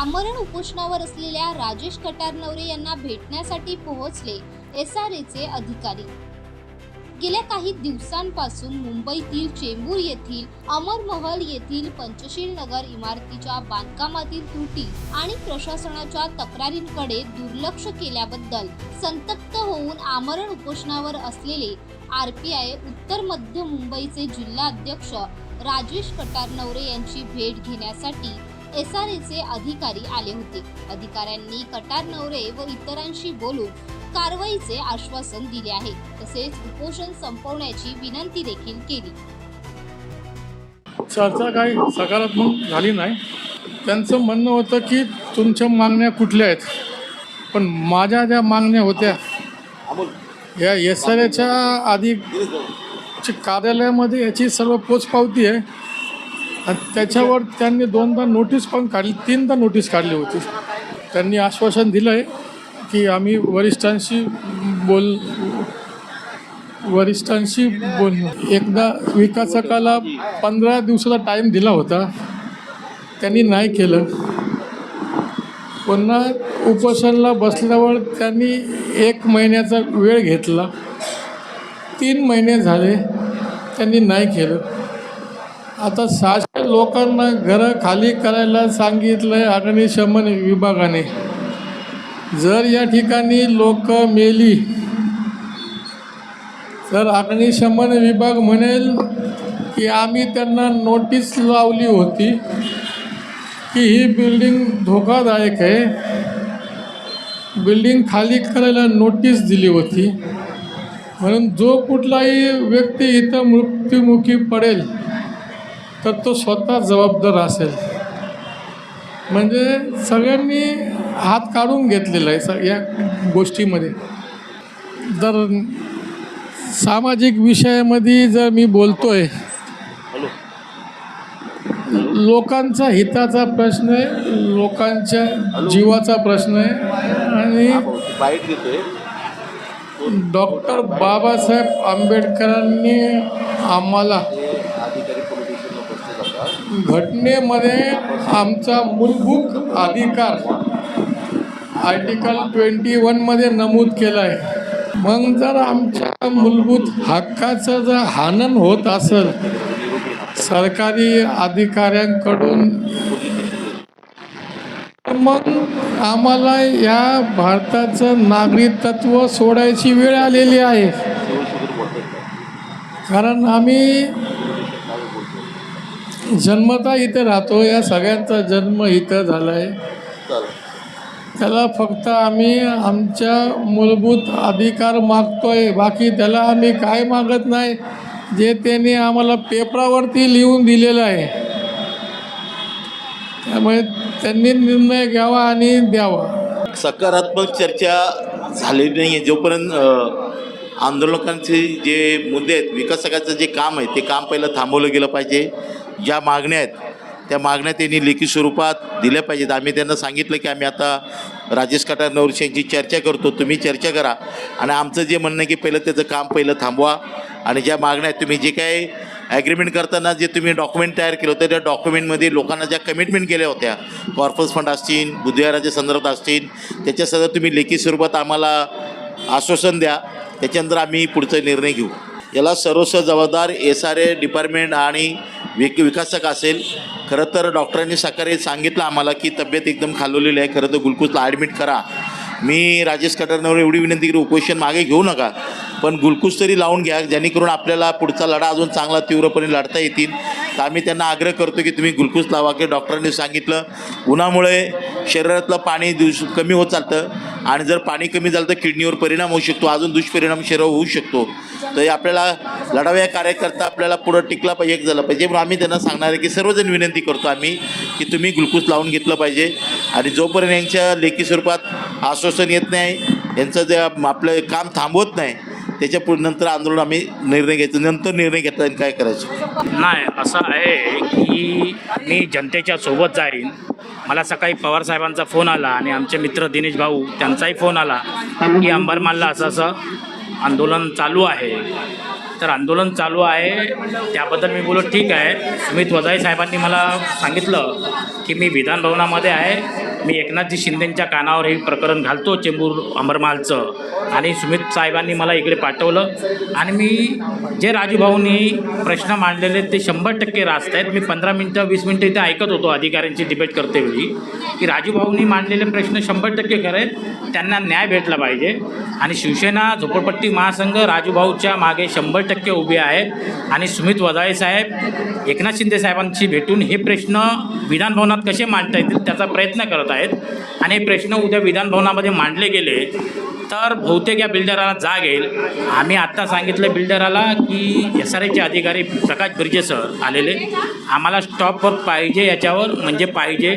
आमरण उपोषणावर असलेल्या राजेश कटारनवरे यांना भेटण्यासाठी पोहोचले एस आर एचे अधिकारी. गेल्या काही दिवसांपासून मुंबईतील चेंबूर येथील अमर महल येथील पंचशील नगर इमारतीच्या बांधकामातील त्रुटी आणि प्रशासनाच्या तक्रारींकडे दुर्लक्ष केल्याबद्दल संतप्त होऊन आमरण उपोषणावर असलेले आरपीआय उत्तर मध्य मुंबईचे जिल्हा अध्यक्ष राजेश कटारनवरे यांची भेट घेण्यासाठी एस आर अधिकारी आले होते. अधिकाऱ्यांनी कटार नवरे व इतरांशी बोलून कारवाईचे आश्वासन दिले आहे. तसेच उपोषण संपवण्याची विनंती देखील केली. चर्चा काही सकारात्मक झाली नाही. त्यांचं म्हणणं होतं की तुमच्या मागण्या कुठल्या आहेत? पण माझ्या ज्या मागण्या होत्या या एस आर एच्या आधी कार्यालयामध्ये याची सर्व पोचपावती आहे. आणि त्याच्यावर त्यांनी दोनदा नोटीस पण काढली तीनदा नोटीस काढली होती. त्यांनी आश्वासन दिलं आहे की आम्ही वरिष्ठांशी बोल वरिष्ठांशी बोल एकदा विकासकाला पंधरा दिवसाचा टाईम दिला होता. त्यांनी नाही केलं. पुन्हा उपोषणला बसल्यावर त्यांनी एक महिन्याचा वेळ घेतला. तीन महिने झाले त्यांनी नाही केलं. आता सहा लोकांना घरं खाली करायला सांगितलं आहे अग्निशमन विभागाने. जर या ठिकाणी लोक मेली तर अग्निशमन विभाग म्हणेल की आम्ही त्यांना नोटीस लावली होती की ही बिल्डिंग धोकादायक आहे. बिल्डिंग खाली करायला नोटीस दिली होती. म्हणून जो कुठलाही व्यक्ती इथं मृत्युमुखी पडेल तर तो स्वतः जबाबदार असेल. म्हणजे सगळ्यांनी हात काढून घेतलेला आहे स या गोष्टीमध्ये. जर सामाजिक विषयामध्ये जर मी बोलतोय लोकांचा हिताचा प्रश्न आहे लोकांच्या जीवाचा प्रश्न आहे आणि डॉक्टर बाबासाहेब आंबेडकरांनी आम्हाला घटनेमध्ये आमचा मूलभूत अधिकार आर्टिकल ट्वेंटी वनमध्ये नमूद केला आहे. मग जर आमच्या मूलभूत हक्काचं जर हानन होत असेल सरकारी अधिकाऱ्यांकडून तर मग आम्हाला या भारताचं नागरिकत्व सोडायची वेळ आलेली आहे. कारण आम्ही जन्मता इथे राहतो या सगळ्यांचा जन्म इथं झाला आहे त्याला फक्त आम्ही आमच्या मूलभूत अधिकार मागतोय बाकी त्याला आम्ही काय मागत नाही जे त्यांनी आम्हाला पेपरावरती लिहून दिलेलं आहे. त्यामुळे त्यांनी निर्णय घ्यावा आणि द्यावा. सकारात्मक चर्चा झालेली नाही आहे जोपर्यंत आंदोलकांचे जे मुद्दे आहेत विकासकाचं जे काम आहे ते काम पहिलं थांबवलं गेलं पाहिजे. ज्या मागण्या आहेत त्या मागण्या त्यांनी लेखी स्वरूपात दिल्या पाहिजेत. आम्ही त्यांना सांगितलं की आम्ही आता राजेश कटारनवरशी यांची चर्चा करतो. तुम्ही चर्चा करा. आणि आमचं जे म्हणणं आहे की पहिलं त्याचं काम पहिलं थांबवा. आणि ज्या मागण्या आहेत तुम्ही जे काही ॲग्रीमेंट करताना जे तुम्ही डॉक्युमेंट तयार केलं होतं त्या डॉक्युमेंटमध्ये लोकांना ज्या कमिटमेंट केल्या होत्या कॉर्पस फंड असतील बुधवाराच्या संदर्भात असतील त्याच्यासह तुम्ही लेखी स्वरूपात आम्हाला आश्वासन द्या. त्याच्यानंतर आम्ही पुढचा निर्णय घेऊ. याला सर्वस्व जबाबदार एस आर ए डिपार्टमेंट आणि विक विकासक असेल. खरं तर डॉक्टरांनी सकाळी सांगितलं आम्हाला की तब्येत एकदम खालवलेली आहे. खरं तर ग्लुकोजला ॲडमिट करा. मी राजेश कटरनवर एवढी विनंती केली उपोषण मागे घेऊ नका. पण ग्लुकोज तरी लावून घ्या जेणेकरून आपल्याला पुढचा लढा अजून चांगला तीव्रपणे लढता येतील. तर आम्ही त्यांना आग्रह करतो की तुम्ही ग्लुकोज लावा की डॉक्टरांनी सांगितलं. उन्हामुळे शरीरातलं पाणी दिवस कमी होत चालतं आणि जर पाणी कमी झालं तर किडनीवर परिणाम होऊ शकतो अजून दुष्परिणाम शरीरावर होऊ शकतो. तर आपल्याला लढाव्या कार्यकर्ता आपल्याला पुढं टिकला पाहिजे एक झालं पाहिजे. म्हणून आम्ही त्यांना सांगणार आहे की सर्वजण विनंती करतो आम्ही की तुम्ही ग्लुकोज लावून घेतलं पाहिजे. आणि जोपर्यंत यांच्या लेखी स्वरूपात आश्वासन येत नाही यांचं जे आपलं काम थांबवत नाही त्याच्या पुढे नंतर आंदोलन आम्ही निर्णय घ्यायचो नंतर निर्णय घेतला काय करायचं? नाही असं आहे की मी जनतेच्या सोबत जाईन. मला सकाळी पवार साहेबांचा फोन आला आणि आमचे मित्र दिनेश भाऊ त्यांचाही फोन आला की अंबरमालला असं असं आंदोलन चालू आहे. तर आंदोलन चालू आहे. त्याबद्दल मी बोललो ठीक आहे. सुमित वजाई साहेबांनी मला सांगितलं की मी विधानभवनामध्ये आहे. मी एकनाथजी शिंदेंच्या कानावर हे प्रकरण घालतो चेंबूर अंबरमालचं आणि सुमित साहेबांनी मला इकडे पाठवलं. आणि मी जे राजूभाऊंनी प्रश्न मांडलेले आहेत ते शंभर टक्के रास्त आहेत. मी पंधरा मिनटं वीस मिनटं इथे ऐकत होतो अधिकाऱ्यांची डिबेट करते वेळी. की राजूभाऊंनी मांडलेले प्रश्न शंभर टक्के खरे त्यांना न्याय भेटला पाहिजे. आणि शिवसेना झोपडपट्टी महासंघ राजूभाऊच्या मागे शंभर टक्के उभे आहेत. आणि सुमित वदाळे साहेब एकनाथ शिंदे साहेबांशी भेटून हे प्रश्न विधानभवनात कसे मांडता येतील त्याचा प्रयत्न करत आहेत. आणि हे प्रश्न उद्या विधानभवनामध्ये मांडले गेले तर बहुतेक या बिल्डराला जाग येईल. आम्ही आत्ता सांगितलं बिल्डराला की एस आर एचे अधिकारी प्रकाश बिर्जे सर आलेले. आम्हाला स्टॉपवर पाहिजे याच्यावर म्हणजे पाहिजे.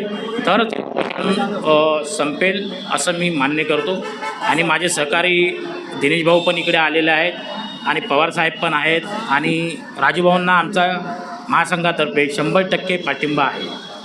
तर संपेल असं मी मान्य करतो. आणि माझे सहकारी दिनेश भाऊ पण इकडे आलेले आहेत. आणि पवारसाहेब पण आहेत. आणि राजूभाऊंना आमचा महासंघातर्फे शंभर टक्के पाठिंबा आहे.